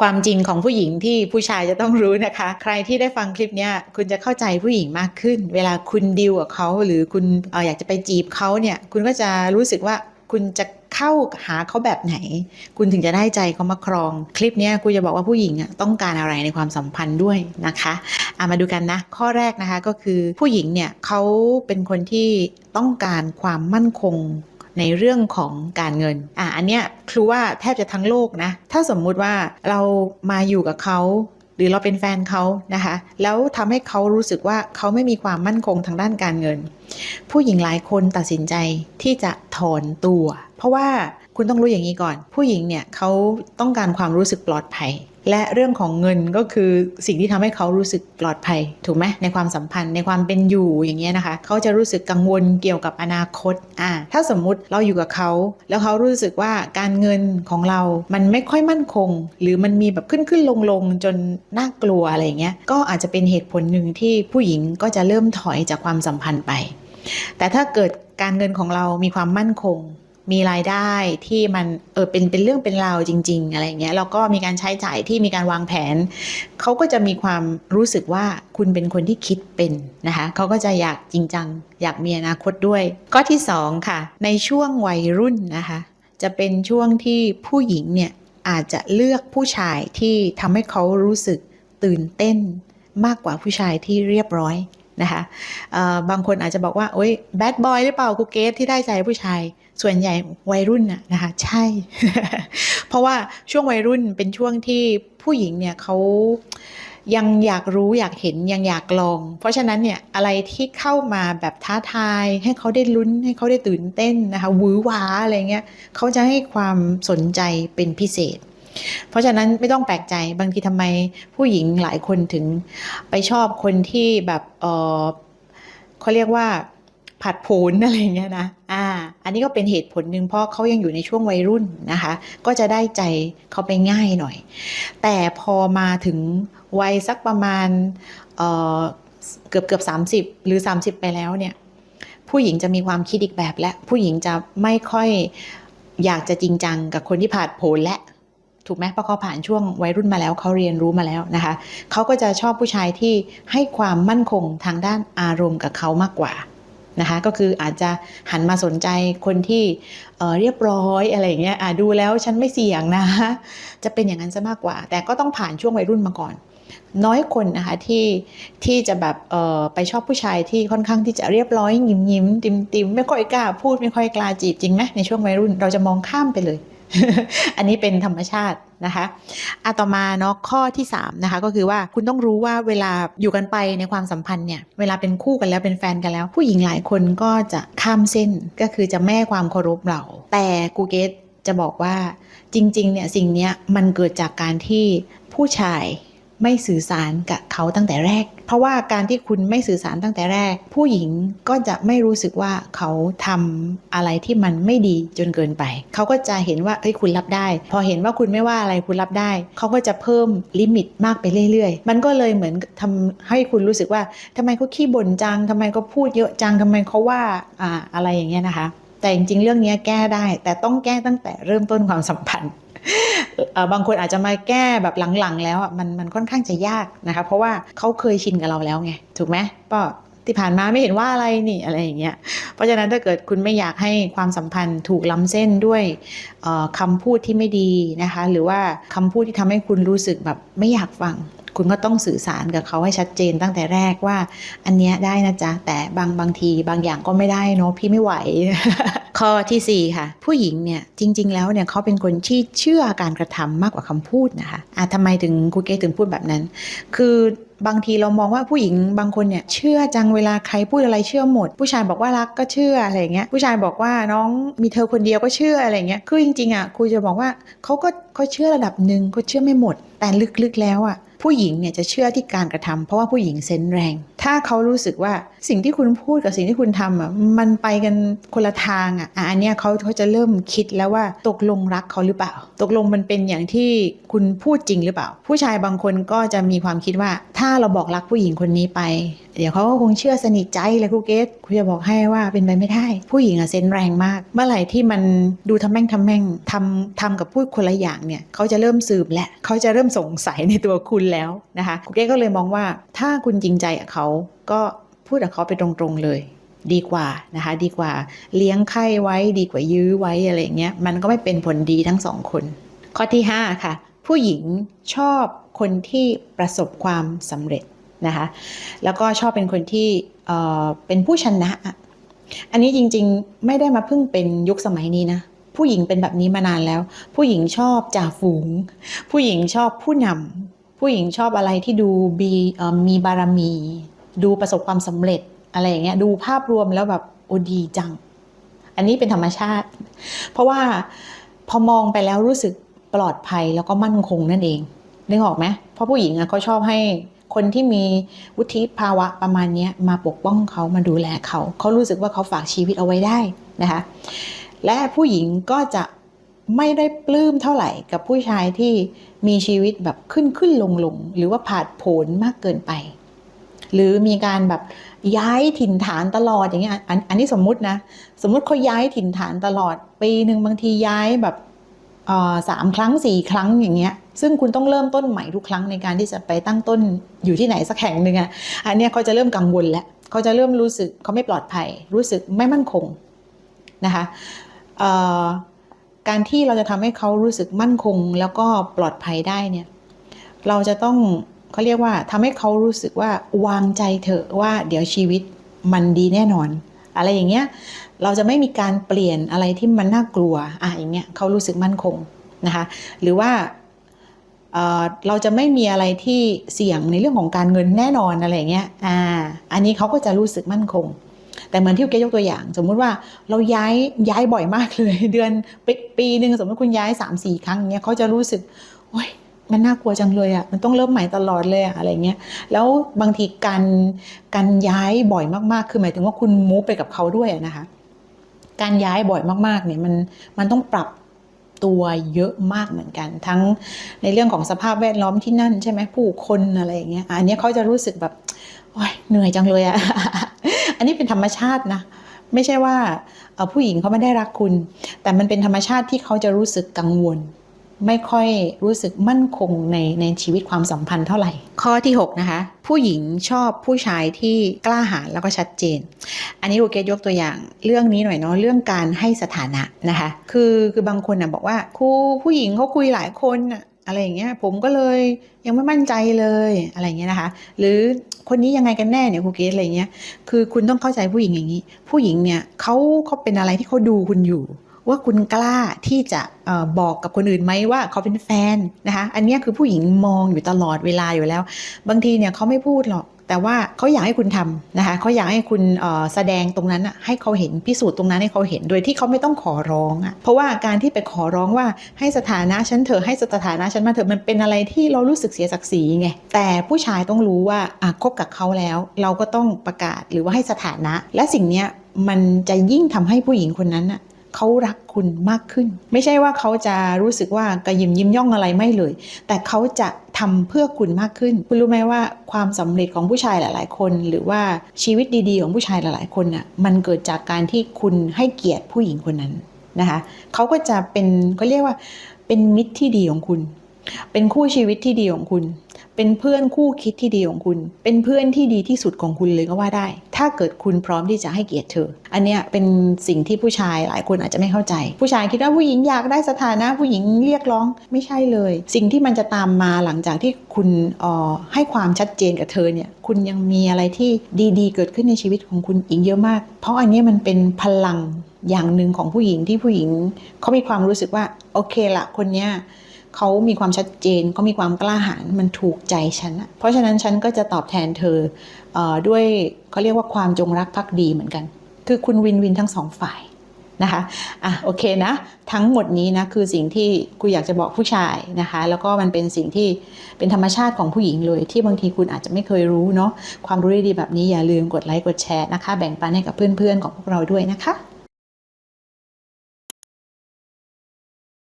ความจริงของผู้หญิงที่ผู้ชายจะต้องรู้นะคะ ใครที่ได้ฟังคลิปนี้คุณจะเข้าใจผู้หญิงมากขึ้น เวลาคุณดิวกับเขาหรือคุณออยากจะไปจีบเขาเนี่ย คุณก็จะรู้สึกว่าคุณจะเข้าหาเขาแบบไหน คุณถึงจะได้ใจเขามาครอง คลิปนี้กูจะบอกว่าผู้หญิงอะต้องการอะไรในความสัมพันธ์ด้วยนะคะอามาดูกันนะ ข้อแรกนะคะก็คือผู้หญิงเนี่ยเขาเป็นคนที่ต้องการความมั่นคง ในเรื่องของการเงินอะอันเนี้ยครูว่าแทบจะทั้งโลกนะ ถ้าสมมุติว่าเรามาอยู่กับเขาหรือเราเป็นแฟนเขานะคะ แล้วทำให้เขารู้สึกว่าเขาไม่มีความมั่นคงทางด้านการเงิน ผู้หญิงหลายคนตัดสินใจที่จะถอนตัว เพราะว่า คุณต้องรู้อย่างนี้ก่อน ผู้หญิงเนี่ยเขาต้องการความรู้สึกปลอดภัย และเรื่องของเงินก็คือสิ่งที่ทำให้เขารู้สึกปลอดภัย ถูกไหมในความสัมพันธ์ในความเป็นอยู่อย่างเงี้ยนะคะ เขาจะรู้สึกกังวลเกี่ยวกับอนาคตอ่าถ้าสมมุติเราอยู่กับเขา แล้วเขารู้สึกว่าการเงินของเรา มันไม่ค่อยมั่นคง หรือมันมีแบบขึ้นขึ้นลงลงจนน่ากลัวอะไรเงี้ยก็อาจจะเป็นเหตุผลหนึ่งที่ผู้หญิงก็จะเริ่มถอยจากความสัมพันธ์ไป แต่ถ้าเกิดการเงินของเรามีความมั่นคง มีรายได้ที่มันเออเป็นเป็นเรื่องเป็นราวจริง ๆ อะไรเงี้ยแล้วก็มีการใช้จ่ายที่มีการวางแผน เขาก็จะมีความรู้สึกว่าคุณเป็นคนที่คิดเป็นนะคะเขาก็จะอยากจริงจัง อยากมีอนาคตด้วย ก็ที่สองค่ะ ในช่วงวัยรุ่นนะคะ จะเป็นช่วงที่ผู้หญิงเนี่ยอาจจะเลือกผู้ชายที่ทำให้เขารู้สึกตื่นเต้นมากกว่าผู้ชายที่เรียบร้อย นะคะบางคนอาจจะบอกว่าโอ๊ยแบดบอยหรือเปล่ากูเกสที่ได้ใจผู้ชาย ส่วนใหญ่วัยรุ่นน่ะนะคะใช่ เพราะว่าช่วงวัยรุ่นเป็นช่วงที่ผู้หญิงเนี่ยเขายังอยากรู้อยากเห็นยังอยากลอง เพราะฉะนั้นเนี่ยอะไรที่เข้ามาแบบท้าทาย ให้เขาได้ลุ้นให้เขาได้ตื่นเต้นนะคะวือหวาอะไรเงี้ยเขาจะให้ความสนใจเป็นพิเศษ เพราะฉะนั้นไม่ต้องแปลกใจบางทีทำไมผู้หญิงหลายคนถึงไปชอบคนที่แบบเออเขาเรียกว่าผัดโผนอะไรเงี้ยนะ อ่า อันนี้ก็เป็นเหตุผลหนึ่งเพราะเขายังอยู่ในช่วงวัยรุ่นนะคะ ก็จะได้ใจเขาไปง่ายหน่อย แต่พอมาถึงวัยสักประมาณเเกือบเกือบสามสิบหรือ 30 ไปแล้วเนี่ย ผู้หญิงจะมีความคิดอีกแบบและ ผู้หญิงจะไม่ค่อยอยากจะจริงจังกับคนที่ผ่านโผนและ ถูกไหมเพราะเขาผ่านช่วงวัยรุ่นมาแล้วเขาเรียนรู้มาแล้วนะคะเขาก็จะชอบผู้ชายที่ให้ความมั่นคงทางด้านอารมณ์กับเขามากกว่านะคะก็คืออาจจะหันมาสนใจคนที่เเรียบร้อยอะไรอย่างเงี้ยดูแล้วฉันไม่เสี่ยงนะ จะเป็นอย่างนั้นซะมากกว่า แต่ก็ต้องผ่านช่วงวัยรุ่นมาก่อน น้อยคนนะคะที่ที่จะแบบไปชอบผู้ชายที่ค่อนข้างที่จะเรียบร้อยยิ้มยิ้มติมติมไม่ค่อยกล้าพูดไม่ค่อยกล้าจีบจริงไหมในช่วงวัยรุ่นเราจะมองข้ามไปเลย อันนี้เป็นธรรมชาตินะคะอะต่อมาเนาะข้อที่3นะคะก็คือว่าคุณต้องรู้ว่าเวลาอยู่กันไปในความสัมพันธ์เนี่ยเวลาเป็นคู่กันแล้วเป็นแฟนกันแล้ว ผู้หญิงหลายคนก็จะข้ามเส้นก็คือจะแม่ความเคารพเรา แต่กูเกตจะบอกว่าจริงๆเนี่ยสิ่งนี้มันเกิดจากการที่ผู้ชาย ไม่สื่อสารกับเขาตั้งแต่แรก เพราะว่าการที่คุณไม่สื่อสารตั้งแต่แรก ผู้หญิงก็จะไม่รู้สึกว่าเขาทำอะไรที่มันไม่ดีจนเกินไป เขาก็จะเห็นว่าเอ้ยคุณรับได้ พอเห็นว่าคุณไม่ว่าอะไรคุณรับได้ เขาก็จะเพิ่มลิมิตมากไปเรื่อยๆ มันก็เลยเหมือนทำให้คุณรู้สึกว่าทำไมเขาขี้บ่นจังทำไมเขาพูดเยอะจังทำไมเขาว่าอ่าอะไรอย่างเงี้ยนะคะแต่จริงๆ เรื่องนี้แก้ได้ แต่ต้องแก้ตั้งแต่เริ่มต้นความสัมพันธ์ บางคนอาจจะมาแก้แบบหลังๆ แล้วอะมันมันค่อนข้างจะยากนะคะเพราะว่าเขาเคยชินกับเราแล้วไงถูกไหมก็ที่ผ่านมาไม่เห็นว่าอะไรนี่อะไรอย่างเงี้ย เพราะฉะนั้นถ้าเกิดคุณไม่อยากให้ความสัมพันธ์ถูกล้ำเส้นด้วยเอ่อคำพูดที่ไม่ดีนะคะ หรือว่าคำพูดที่ทำให้คุณรู้สึกแบบไม่อยากฟัง คุณก็ต้องสื่อสารกับเขาให้ชัดเจนตั้งแต่แรกว่า อันเนี้ยได้นะจ๊ะ แต่บางบางทีบางอย่างก็ไม่ได้เนาะพี่ไม่ไหว ข้อทีสี่4 ค่ะ ผู้หญิงเนี่ยจริง ๆ แล้วเนี่ยเขาเป็นคนที่เชื่อการกระทำมากกว่าคำพูดนะคะอะทำไมถึงครูเกถึงพูดแบบนั้น คือบางทีเรามองว่าผู้หญิงบางคนเนี่ยเชื่อจังเวลาใครพูดอะไรเชื่อหมด ผู้ชายบอกว่ารักก็เชื่ออะไรเงี้ยผู้ชายบอกว่าน้องมีเธอคนเดียวก็เชื่ออะไรเงี้ยคือจริงๆอะครูจะบอกว่าเขาก็เขาเชื่อระดับหนึ่งเขาเชื่อไม่หมด แต่ลึกๆแล้วอะ ผู้หญิงเนี่ยจะเชื่อที่การกระทำเพราะว่าผู้หญิงเซนแรง ถ้าเขารู้สึกว่าสิ่งที่คุณพูดกับสิ่งที่คุณทำอะมันไปกันคนละทางอะอันเนี้ยเขาเขาจะเริ่มคิดแล้วว่าตกลงรักเขาหรือเปล่า ตกลงมันเป็นอย่างที่คุณพูดจริงหรือเปล่า ผู้ชายบางคนก็จะมีความคิดว่า ถ้าเราบอกรักผู้หญิงคนนี้ไป เดี๋ยวเขาก็คงเชื่อสนิทใจเลยครูเกตครูจะบอกให้ว่าเป็นไปไม่ได้ ผู้หญิงอะเซนแรงมาก เมื่อไหร่ที่มันดูทำแม่งทำแม่งทำทำกับพูดคนละอย่างเนี่ยเขาจะเริ่มสืบแหละเขาจะเริ่มสงสัยในตัวคุณแล้วนะคะครูเกตก็เลยมองว่าถ้าคุณจริงใจกับเขาก็พูดกับเขาไปตรงๆเลย ดีกว่านะคะ ดีกว่าเลี้ยงไข้ไว้ดีกว่ายื้อไว้อะไรเงี้ยมันก็ไม่เป็นผลดีทั้งสองคน ข้อที่ 5 ค่ะ ผู้หญิงชอบคนที่ประสบความสำเร็จนะคะแล้วก็ชอบเป็นคนที่เเป็นผู้ชนะอะอันนี้จริงๆไม่ได้มาเพิ่งเป็นยุคสมัยนี้นะผู้หญิงเป็นแบบนี้มานานแล้ว ผู้หญิงชอบจ่าฝูง ผู้หญิงชอบผู้นำ ผู้หญิงชอบอะไรที่ดูมีมีบารมี ดูประสบความสำเร็จอะไรอย่างเงี้ยดูภาพรวมแล้วแบบโอ้ดีจัง อันนี้เป็นธรรมชาติ เพราะว่าพอมองไปแล้วรู้สึกปลอดภัยแล้วก็มั่นคงนั่นเองนึกออกไหมเพราะผู้หญิงอะเขาชอบให้คนที่มีวุฒิภาวะประมาณนี้มาปกป้องเขามาดูแลเขา เขารู้สึกว่าเขาฝากชีวิตเอาไว้ได้นะคะ และผู้หญิงก็จะ ไม่ได้ปลื้มเท่าไหร่กับผู้ชายที่มีชีวิตแบบขึ้นขึ้นลงลงหรือว่าผาดโผนมากเกินไป หรือมีการแบบย้ายถิ่นฐานตลอดอย่างเงี้ยอันอันนี้สมมุตินะสมมุติเขาย้ายถิ่นฐานตลอดปีหนึ่งบางทีย้ายแบบอ่อสามครั้งสี่ครั้งอย่างเงี้ย ซึ่งคุณต้องเริ่มต้นใหม่ทุกครั้งในการที่จะไปตั้งต้นอยู่ที่ไหนสักแห่งหนึ่งอะอันเนี้ยเขาจะเริ่มกังวลแล้วเขาจะเริ่มรู้สึกเขาไม่ปลอดภัย รู้สึกไม่มั่นคงนะคะอ่อ การที่เราจะทำให้เขารู้สึกมั่นคงแล้วก็ปลอดภัยได้เนี่ย เราจะต้องเขาเรียกว่าทำให้เขารู้สึกว่าวางใจเถอะว่าเดี๋ยวชีวิตมันดีแน่นอน อะไรอย่างเงี้ยเราจะไม่มีการเปลี่ยนอะไรที่มันน่ากลัวอะอย่างเงี้ยเขารู้สึกมั่นคงนะคะหรือว่าเเราจะไม่มีอะไรที่เสี่ยงในเรื่องของการเงินแน่นอนอะไรเงี้ยอ่าอันนี้เขาก็จะรู้สึกมั่นคง แต่เหมือนที่เกยกตัวอย่าง สมมุติว่าเราย้ายย้ายบ่อยมากเลย เดือนปีปีหนึ่งสมมติคุณย้าย3ามสี่ครั้งเงี้ยเขาจะรู้สึกโอ๊ยมันน่ากลัวจังเลยอะ่ะมันต้องเริ่มใหม่ตลอดเลยอะอะไรเงี้ยแล้วบางทีการการย้ายบ่อยมากๆ คือหมายถึงว่าคุณมูฟไปกับเขาด้วยะนะคะ การย้ายบ่อยมากๆเนี่ยมันมันต้องปรับตัวเยอะมากเหมือนกัน ทั้งในเรื่องของสภาพแวดล้อมที่นั่นใช่ไหมผู้คนอะไรอย่างเงี้ยอันนี้เขาจะรู้สึกแบบโอ๊ยเหนื่อยจังเลยอะ อันนี้เป็นธรรมชาตินะ ไม่ใช่ว่าผู้หญิงเขาไม่ได้รักคุณ แต่มันเป็นธรรมชาติที่เขาจะรู้สึกกังวล ไม่ค่อยรู้สึกมั่นคงในในชีวิตความสัมพันธ์เท่าไหร่ ข้อที่6นะคะผู้หญิงชอบผู้ชายที่กล้าหาญแล้วก็ชัดเจน อันนี้โอเกตยกตัวอย่างเรื่องนี้หน่อยเนาะเรื่องการให้สถานะนะคะ คือคือบางคนนะบอกว่าครูผู้หญิงเขาคุยหลายคนนะ อะไรอย่างเงี้ยผมก็เลยยังไม่มั่นใจเลยอะไรอย่างเงี้ยนะคะ หรือคนนี้ยังไงกันแน่เนี่ยครูเกสอะไรเงี้ยคือคุณต้องเข้าใจผู้หญิงอย่างนี้ ผู้หญิงเนี่ยเขาเขาเป็นอะไรที่เขาดูคุณอยู่ ว่าคุณกล้าที่จะออบอกกับคนอื่นไหมว่าเขาเป็นแฟนนะคะ อันเนี้ยคือผู้หญิงมองอยู่ตลอดเวลาอยู่แล้ว บางทีเนี่ยเขาไม่พูดหรอก แต่ว่าเขาอยากให้คุณทำนะคะเขาอยากให้คุณแสดงตรงนั้นอะให้เขาเห็นพิสูจน์ตรงนั้นให้เขาเห็นโดยที่เขาไม่ต้องขอร้องอะเพราะว่าการที่ไปขอร้องว่าให้สถานะฉันเถอะให้สถานะฉันมาเถอะมันเป็นอะไรที่เรารู้สึกเสียศักดิ์ศรีไงแต่ผู้ชายต้องรู้ว่าอะคบกับเขาแล้ว เราก็ต้องประกาศหรือว่าให้สถานะ และสิ่งเนี้ยมันจะยิ่งทำให้ผู้หญิงคนนั้นอะ เขารักคุณมากขึ้น ไม่ใช่ว่าเขาจะรู้สึกว่ากระยิมยิ้มย่องอะไรไม่เลย แต่เขาจะทำเพื่อคุณมากขึ้น คุณรู้ไหมว่าความสำเร็จของผู้ชายหลาย ๆ คน หรือว่าชีวิตดีๆ ของผู้ชายหลาย ๆ คนน่ะมันเกิดจากการที่คุณให้เกียรติผู้หญิงคนนั้นนะคะเขาก็จะเป็นเขาเรียกว่าเป็นมิตรที่ดีของคุณ เป็นคู่ชีวิตที่ดีของคุณ เป็นเพื่อนคู่คิดที่ดีของคุณ เป็นเพื่อนที่ดีที่สุดของคุณเลยก็ว่าได้ ถ้าเกิดคุณพร้อมที่จะให้เกียรติเธอ อันเนี้ยเป็นสิ่งที่ผู้ชายหลายคนอาจจะไม่เข้าใจ ผู้ชายคิดว่าผู้หญิงอยากได้สถานะผู้หญิงเรียกร้องไม่ใช่เลย สิ่งที่มันจะตามมาหลังจากที่คุณอ่อให้ความชัดเจนกับเธอเนี่ยคุณยังมีอะไรที่ดีๆ เกิดขึ้นในชีวิตของคุณอีกเยอะมาก เพราะอันนี้มันเป็นพลังอย่างหนึ่งของผู้หญิงที่ผู้หญิงเขามีความรู้สึกว่าโอเคละคนเนี้ย เขามีความชัดเจนเขามีความกล้าหาญมันถูกใจฉันเพราะฉะนั้นฉันก็จะตอบแทนเธอเออด้วยเขาเรียกว่าความจงรักภักดีเหมือนกัน คือคุณวินวินทั้งสองฝ่ายนะคะอะโอเคนะ ทั้งหมดนี้นะคือสิ่งที่กูอยากจะบอกผู้ชายนะคะ แล้วก็มันเป็นสิ่งที่เป็นธรรมชาติของผู้หญิงเลย ที่บางทีคุณอาจจะไม่เคยรู้เนาะความรู้ดีๆแบบนี้อย่าลืมกดไลค์กดแชร์นะคะ แบ่งปันให้กับเพื่อนๆของพวกเราด้วยนะคะ